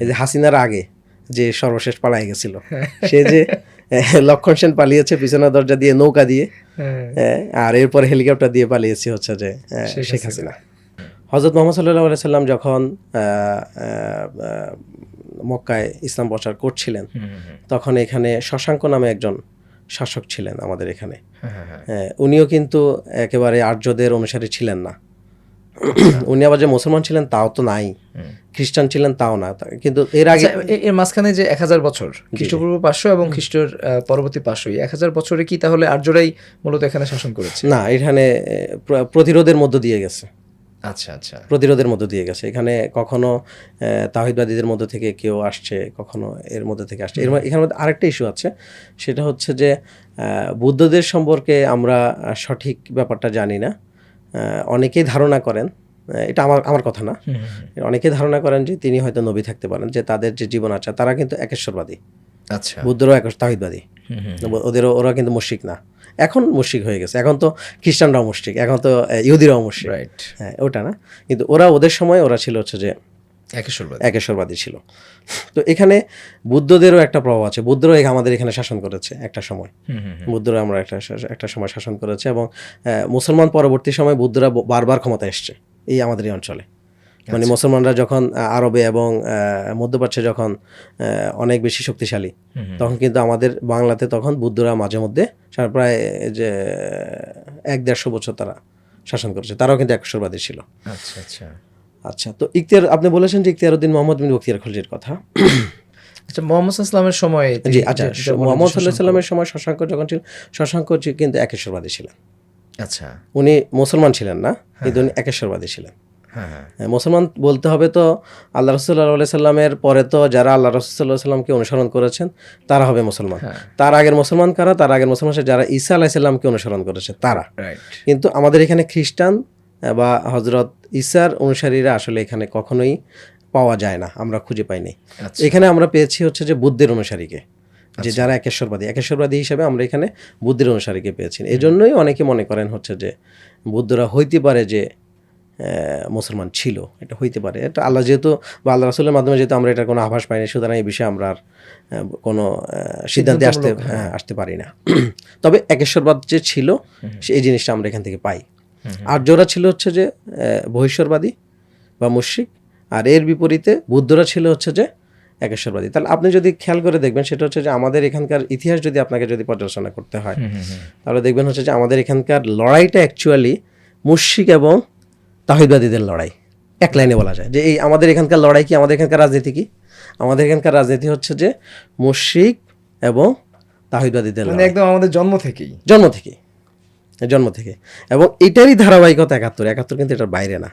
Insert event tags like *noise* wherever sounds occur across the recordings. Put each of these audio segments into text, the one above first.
এই যে হাসিনার আগে যে সর্বশেষ পালাই গেছিল *laughs* সে যে লক্ষণ সেন পালিয়েছে পিছনের দরজা দিয়ে নৌকা দিয়ে আর এরপর হেলিকপ্টার দিয়ে পালিয়েছে হচ্ছে যে শেখ হাসিনা। হজরত মোহাম্মদ সাল্লাহ সাল্লাম যখন মক্কায় ইসলাম প্রচার করছিলেন তখন এখানে শশাঙ্ক নামে একজন শাসক ছিলেন আমাদের এখানে। হ্যাঁ, উনিও কিন্তু একেবারে আর্যদের অনুসারী ছিলেন না। *coughs* উনি আবার যে মুসলমান ছিলেন তাও তো নাই। খ্রিস্টান ছিলেন তাও না। কিন্তু এর আগে আচ্ছা, এর মাঝখানে যে এক হাজার বছর খ্রিস্টপূর্ব পাঁচশো এবং খ্রিস্টর পরবর্তী পাঁচশো এক হাজার বছরে কি তাহলে আর্যরাই মূলত এখানে শাসন করেছে? না এখানে প্রতিরোধের মধ্য দিয়ে গেছে। আচ্ছা আচ্ছা। প্রতিরোধের মধ্য দিয়ে গেছে। এখানে কখনো তাহিদবাদীদের মধ্য থেকে কেউ আসছে কখনো এর মধ্যে থেকে আসছে। এর এখানে মধ্যে আরেকটা ইস্যু আছে। সেটা হচ্ছে যে বুদ্ধদের সম্পর্কে আমরা সঠিক ব্যাপারটা জানি না। অনেকেই ধারণা করেন এটা আমার আমার কথা না। অনেকেই ধারণা করেন যে তিনি হয়তো নবী থাকতে পারেন যে তাদের যে জীবন আছে তারা কিন্তু একেশ্বরবাদী। আচ্ছা। বুদ্ধরাও এক তাহিদবাদী। ওদেরও ওরা কিন্তু মুশিক না। এখন মুশিক হয়ে গেছে। এখন তো খ্রিস্টানরাও মুশিক এখন তো ইহুদিরাও মুশিক রাইট হ্যাঁ ওটা না। কিন্তু ওরা ওদের সময় ওরা ছিল হচ্ছে যে একেশ্বরবাদ। ছিল। তো এখানে বুদ্ধদেরও একটা প্রভাব আছে। বুদ্ধরাও আমাদের এখানে শাসন করেছে একটা সময়। বুদ্ধরা আমরা একটা একটা সময় শাসন করেছে এবং মুসলমান পরবর্তী সময় বুদ্ধরা বারবার ক্ষমতা এসছে এই আমাদের এই অঞ্চলে। মানে মুসলমানরা যখন আরবে এবং মধ্যপ্রাচ্যে যখন আহ, অনেক বেশি শক্তিশালী তখন কিন্তু আমাদের বাংলাতে তখন বুদ্ধরা মাঝে মধ্যে প্রায় যে এক দেড়শো বছর তারা শাসন করেছে। তারাও কিন্তু একশ্বরবাদী ছিল। আচ্ছা আচ্ছা। আচ্ছা তো ইখতিয়ার আপনি বলেছেন যে ইখতিয়ার উদ্দিন মোহাম্মদ বিন বখতিয়ার খলজির কথা। আচ্ছা মোহাম্মদ ইসলামের সময় জি আচ্ছা মোহাম্মদ সাল্লাহ সাল্লামের সময় শশাঙ্ক যখন ছিল শশাঙ্ক কিন্তু একেশ্বরবাদী ছিলেন। আচ্ছা। উনি মুসলমান ছিলেন না কিন্তু উনি একেশ্বরবাদী ছিলেন। হ্যাঁ হ্যাঁ। হ্যাঁ, মুসলমান বলতে হবে তো আল্লাহ রসুল্লাহ সাল্লামের পরে তো যারা আল্লাহ রসুল্লাহ সাল্লামকে অনুসরণ করেছেন তারা হবে মুসলমান। হ্যাঁ। তার আগের মুসলমান কারা? তার আগের মুসলমান যারা ঈসা আলাহ সাল্লামকে অনুসরণ করেছে তারা। কিন্তু আমাদের এখানে খ্রিস্টান বা হজরত ঈসার অনুসারীরা আসলে এখানে কখনোই পাওয়া যায় না আমরা খুঁজে পাইনি। আচ্ছা। এখানে আমরা পেয়েছি হচ্ছে যে বুদ্ধের অনুসারীকে যে যারা একেশ্বরবাদী। একেশ্বরবাদী হিসাবে আমরা এখানে বুদ্ধের অনুসারীকে পেয়েছি। এই জন্যই অনেকে মনে করেন হচ্ছে যে বুদ্ধরা হইতে পারে যে মুসলমান ছিল এটা হইতে পারে। এটা আল্লাহ যেহেতু বা আল্লাহ রাসুলের মাধ্যমে যেহেতু আমরা এটার কোনো আভাস পাইনি সুতরাং এই বিষয়ে আমরা আর কোনো সিদ্ধান্তে আসতে হ্যাঁ, আসতে পারি না। *clears throat* তবে একেশ্বরবাদ যে ছিল এই জিনিসটা আমরা এখান থেকে পাই। আর্যরা ছিল হচ্ছে যে বহিশ্বরবাদী বা মুশ্রিক। আর এর বিপরীতে বুদ্ধরা ছিল হচ্ছে যে একেশ্বরবাদী। তাহলে আপনি যদি খেয়াল করে দেখবেন সেটা হচ্ছে যে আমাদের এখানকার ইতিহাস যদি আপনাকে যদি পর্যালোচনা করতে হয় তাহলে দেখবেন হচ্ছে যে আমাদের এখানকার লড়াইটা অ্যাকচুয়ালি মুশ্রিক এবং তাহিদবাদীদের লড়াই। এক লাইনে বলা যায় যে এই আমাদের এখানকার লড়াই কি আমাদের এখানকার রাজনীতি কি? আমাদের এখানকার রাজনীতি হচ্ছে যে মুশ্রিক এবং তাহিদবাদীদের মানে লড়াই। একদম আমাদের জন্ম থেকেই। জন্ম থেকে জন্ম থেকে। এবং এটারই ধারাবাহিকতা একাত্তর। একাত্তর কিন্তু এটার বাইরে না।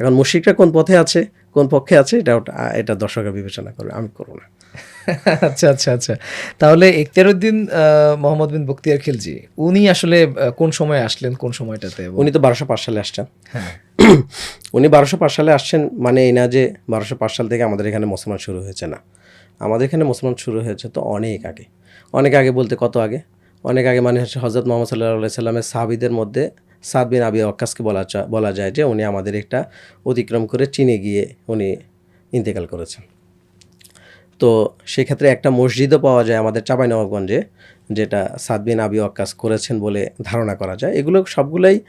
এখন মুশিকরা কোন পথে আছে কোন পক্ষে আছে এটা এটা দর্শকরা বিবেচনা করবে আমি করব না। *laughs* আচ্ছা আচ্ছা আচ্ছা। তাহলে আহ, মোহাম্মদ বিন বক্তিয়ার খিলজি উনি আসলে কোন সময় আসলেন কোন সময়টাতে? উনি তো বারোশো পাঁচ সালে আসছেন। হ্যাঁ। *clears throat* উনি বারোশো পাঁচ সালে আসছেন মানে এই না যে বারোশো পাঁচ সাল থেকে আমাদের এখানে মুসলমান শুরু হয়েছে না। আমাদের এখানে মুসলমান শুরু হয়েছে তো অনেক আগে। অনেক আগে বলতে কত আগে? অনেক আগে মানে হচ্ছে হজরত মোহাম্মদ সাল্লাহ সাল্লামের সাহাবিদের মধ্যে সাদ বিন আবি অক্কাসকে বলা চা- বলা যায় যে উনি আমাদের একটা অতিক্রম করে চীনে গিয়ে উনি ইন্তেকাল করেছেন। তো সেক্ষেত্রে একটা মসজিদও পাওয়া যায় আমাদের চাঁপাইনবাবগঞ্জে যেটা সাদ বিন আবি অক্কাস করেছেন বলে ধারণা করা যায়। এগুলো সবগুলোই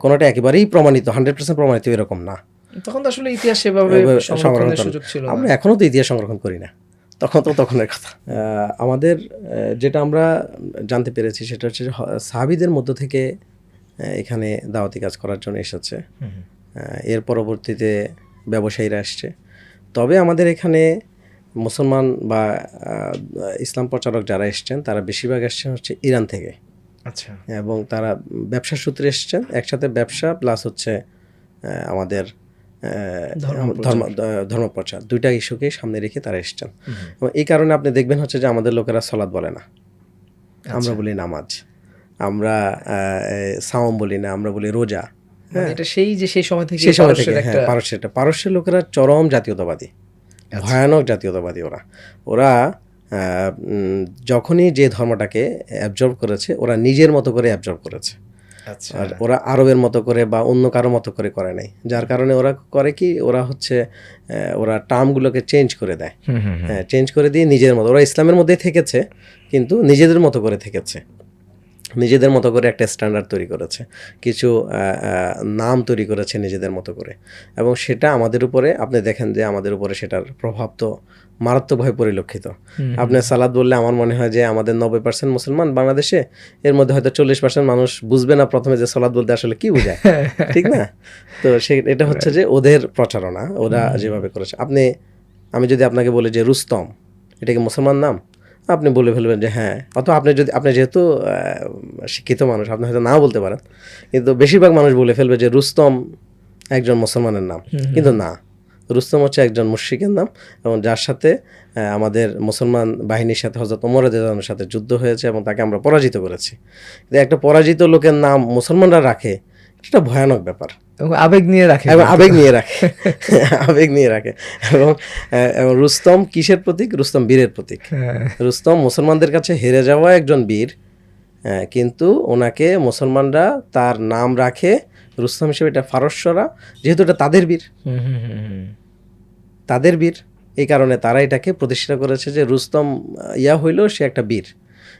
কোনোটা একেবারেই প্রমাণিত হান্ড্রেড পার্সেন্ট প্রমাণিত এরকম না। তখন তো আসলে ইতিহাস সেভাবে সংরক্ষণের সংরক্ষণ- সুযোগ ছিল আমরা এখনও তো ইতিহাস সংরক্ষণ করি না। তখন তো তখনের কথা। আমাদের যেটা আমরা জানতে পেরেছি সেটা হচ্ছে সাহাবিদের মধ্য থেকে এখানে দাওয়াতি কাজ করার জন্য এসেছে। এর পরবর্তীতে ব্যবসায়ীরা আসছে। তবে আমাদের এখানে মুসলমান বা ইসলাম প্রচারক যারা এসছেন তারা বেশিরভাগ এসছেন হচ্ছে ইরান থেকে। আচ্ছা। এবং তারা ব্যবসার সূত্রে এসছেন। একসাথে ব্যবসা প্লাস হচ্ছে আমাদের ধর্ম ধর্ম ধর্মপ্রচার। দুইটা ইস্যুকেই সামনে রেখে তারা এসছেন। এবং এই কারণে আপনি দেখবেন হচ্ছে যে আমাদের লোকেরা সলাদ বলে না। আচ্ছা। আমরা বলি নামাজ। আমরা সাওম বলি না আমরা বলি রোজা। মানে এটা সেই যে সেই সময় থেকে সেই সময় থেকে পারস্যের হ্যাঁ একটা। পারস্যের পারস্যের লোকেরা চরম জাতীয়তাবাদী। আচ্ছা। ভয়ানক জাতীয়তাবাদী ওরা। ওরা যখনই যে ধর্মটাকে অ্যাবজর্ব করেছে ওরা নিজের মতো করে অ্যাবজর্ব করেছে। আচ্ছা আর ওরা আরবের মতো করে বা অন্য কারও মতো করে করে নাই। যার কারণে ওরা করে কি ওরা হচ্ছে ওরা টার্মগুলোকে চেঞ্জ করে দেয়। হ্যাঁ চেঞ্জ করে দিয়ে নিজের মতো ওরা ইসলামের মধ্যে থেকেছে কিন্তু নিজেদের মতো করে থেকেছে। নিজেদের মতো করে একটা স্ট্যান্ডার্ড তৈরি করেছে। কিছু নাম তৈরি করেছে নিজেদের মতো করে। এবং সেটা আমাদের উপরে আপনি দেখেন যে আমাদের উপরে সেটার প্রভাব তো মারাত্মকভাবে পরিলক্ষিত। আপনি সালাদ বললে আমার মনে হয় যে আমাদের নব্বই পার্সেন্ট মুসলমান বাংলাদেশে এর মধ্যে হয়তো চল্লিশ পার্সেন্ট মানুষ বুঝবে না প্রথমে যে সালাদ বলতে আসলে কি বোঝায়। *laughs* ঠিক না? তো সে এটা হচ্ছে যে ওদের প্রচারণা ওরা যেভাবে করেছে। আপনি আমি যদি আপনাকে বলি যে রুস্তম এটা কি মুসলমান নাম? আপনি বলে ফেলবেন যে হ্যাঁ অথবা আপনি যদি আপনি যেহেতু শিক্ষিত মানুষ আপনি হয়তো নাও বলতে পারেন কিন্তু বেশিরভাগ মানুষ বলে ফেলবে যে রুস্তম একজন মুসলমানের নাম। কিন্তু না রুস্তম হচ্ছে একজন মুশ্রিকের নাম এবং যার সাথে আমাদের মুসলমান বাহিনীর সাথে হজরত ওমর সাথে যুদ্ধ হয়েছে এবং তাকে আমরা পরাজিত করেছি। কিন্তু একটা পরাজিত লোকের নাম মুসলমানরা রাখে এটা ভয়ানক ব্যাপার। এবং আবেগ নিয়ে রাখে। এবং আবেগ নিয়ে রাখে। আবেগ নিয়ে রাখে। এবং এবং রুস্তম কিসের প্রতীক? রুস্তম বীরের প্রতীক। হ্যাঁ। রুস্তম মুসলমানদের কাছে হেরে যাওয়া একজন বীর কিন্তু ওনাকে মুসলমানরা তার নাম রাখে রুস্তম হিসেবে। এটা ফারস্যরা যেহেতু এটা তাদের বীর। তাদের বীর। এই কারণে তারা এটাকে প্রতিষ্ঠা করেছে যে রুস্তম ইয়া হইলেও সে একটা বীর।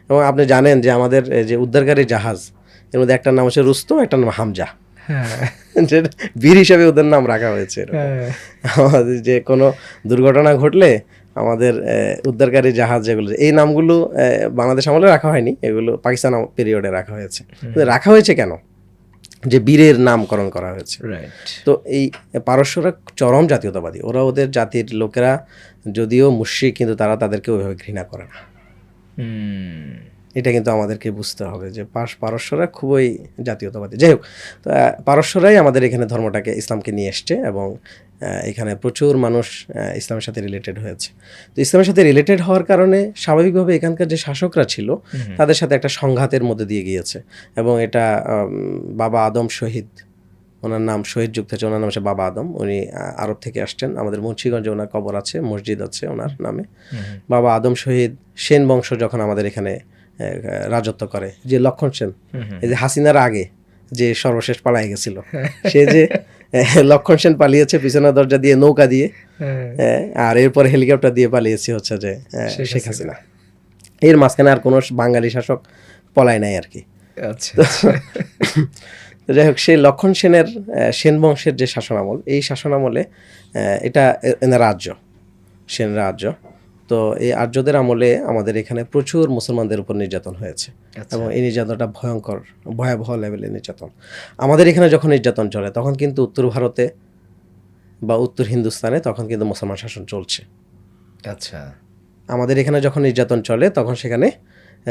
এবং আপনি জানেন যে আমাদের যে উদ্ধারকারী জাহাজ এর মধ্যে একটা নাম হচ্ছে রুস্তম একটা নাম হামজা। হ্যাঁ। *laughs* যেটা বীর হিসাবে ওদের নাম রাখা হয়েছে হ্যাঁ। আমাদের যে কোনো দুর্ঘটনা ঘটলে আমাদের উদ্ধারকারী জাহাজ যেগুলো এই নামগুলো বাংলাদেশ আমলে রাখা হয়নি এগুলো পাকিস্তান পিরিয়ডে রাখা হয়েছে। রাখা হয়েছে কেন? যে বীরের নামকরণ করা হয়েছে। তো এই পারস্যরা চরম জাতীয়তাবাদী ওরা ওদের জাতির লোকেরা যদিও মুশ্রিক কিন্তু তারা তাদেরকে ওইভাবে ঘৃণা করে না। এটা কিন্তু আমাদেরকে বুঝতে হবে যে পাশ পারস্যরা খুবই জাতীয়তাবাদী। যাই হোক তো পারস্যরাই আমাদের এখানে ধর্মটাকে ইসলামকে নিয়ে এসছে এবং এখানে প্রচুর মানুষ ইসলামের সাথে রিলেটেড হয়েছে। তো ইসলামের সাথে রিলেটেড হওয়ার কারণে স্বাভাবিকভাবে এখানকার যে শাসকরা ছিল তাদের সাথে একটা সংঘাতের মধ্যে দিয়ে গিয়েছে এবং এটা বাবা আদম শহীদ ওনার নাম শহীদ যুক্ত আছে ওনার নাম হচ্ছে বাবা আদম। উনি আরব থেকে আসছেন। আমাদের মুন্সিগঞ্জে ওনার কবর আছে মসজিদ আছে ওনার নামে। বাবা আদম শহীদ সেন বংশ যখন আমাদের এখানে রাজত্ব করে যে লক্ষণ সেন। এই যে হাসিনার আগে যে সর্বশেষ পালাই গেছিল সে যে লক্ষণ সেন পালিয়েছে পিছনের দরজা দিয়ে নৌকা দিয়ে হ্যাঁ। আর এরপর হেলিকপ্টার দিয়ে পালিয়েছে হচ্ছে যে শেখ হাসিনা। এর মাঝখানে আর কোনো বাঙালি শাসক পলায় নাই আর কি। আচ্ছা। *laughs* যাই হোক সেই লক্ষণ সেনের সেন বংশের যে শাসনামল এই শাসনামলে এটা রাজ্য সেন রাজ্য। তো এই আর্যদের আমলে আমাদের এখানে প্রচুর মুসলমানদের উপর নির্যাতন হয়েছে। আচ্ছা। এবং এই নির্যাতনটা ভয়ঙ্কর ভয়াবহ লেভেলের নির্যাতন। আমাদের এখানে যখন নির্যাতন চলে তখন কিন্তু উত্তর ভারতে বা উত্তর হিন্দুস্তানে তখন কিন্তু মুসলমান শাসন চলছে। আচ্ছা। আমাদের এখানে যখন নির্যাতন চলে তখন সেখানে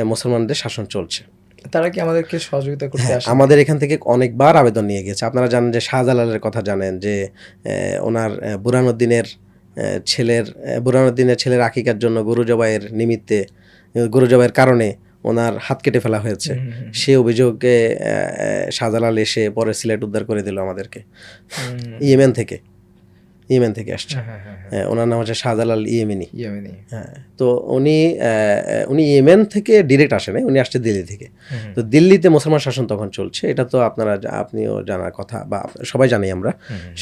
মুসলমানদের শাসন চলছে। তারা কি আমাদেরকে সহযোগিতা করতে হ্যাঁ, আসে? আমাদের এখান থেকে অনেকবার আবেদন নিয়ে গেছে। আপনারা জানেন যে শাহজালালের কথা জানেন যে ওনার বুরহানুদ্দিনের আহ, ছেলের বুরহানুদ্দিনের ছেলের আকিকার জন্য গরু জবাইয়ের নিমিত্তে গরু জবাইয়ের কারণে ওনার হাত কেটে ফেলা হয়েছে। সে অভিযোগে শাহজালাল এসে পরে সিলেট উদ্ধার করে দিল আমাদেরকে। ইয়েমেন থেকে ইয়েমেন থেকে আসছে। হ্যাঁ হ্যাঁ হ্যাঁ, ওনার নাম হচ্ছে শাহজালাল ইয়েমেনি। ইয়েমেনি। হ্যাঁ তো উনি উনি ইয়েমেন থেকে ডিরেক্ট আসেন উনি আসছে দিল্লি থেকে। তো দিল্লিতে মুসলমান শাসন তখন চলছে এটা তো আপনারা আপনিও জানার কথা বা সবাই জানি আমরা।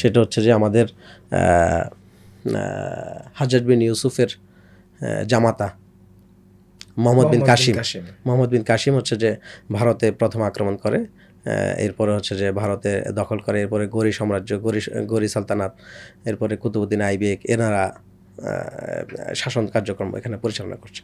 সেটা হচ্ছে যে আমাদের হাজার বিন ইউসুফের জামাতা মোহাম্মদ বিন কাশিম। মোহাম্মদ বিন কাশিম হচ্ছে যে ভারতে প্রথম আক্রমণ করে এরপরে হচ্ছে যে ভারতে দখল করে এরপরে গৌরী সাম্রাজ্য গৌরী গৌরী সালতানাত এরপরে কুতুবুদ্দিন আইবেক এনারা শাসন কার্যক্রম এখানে পরিচালনা করছে।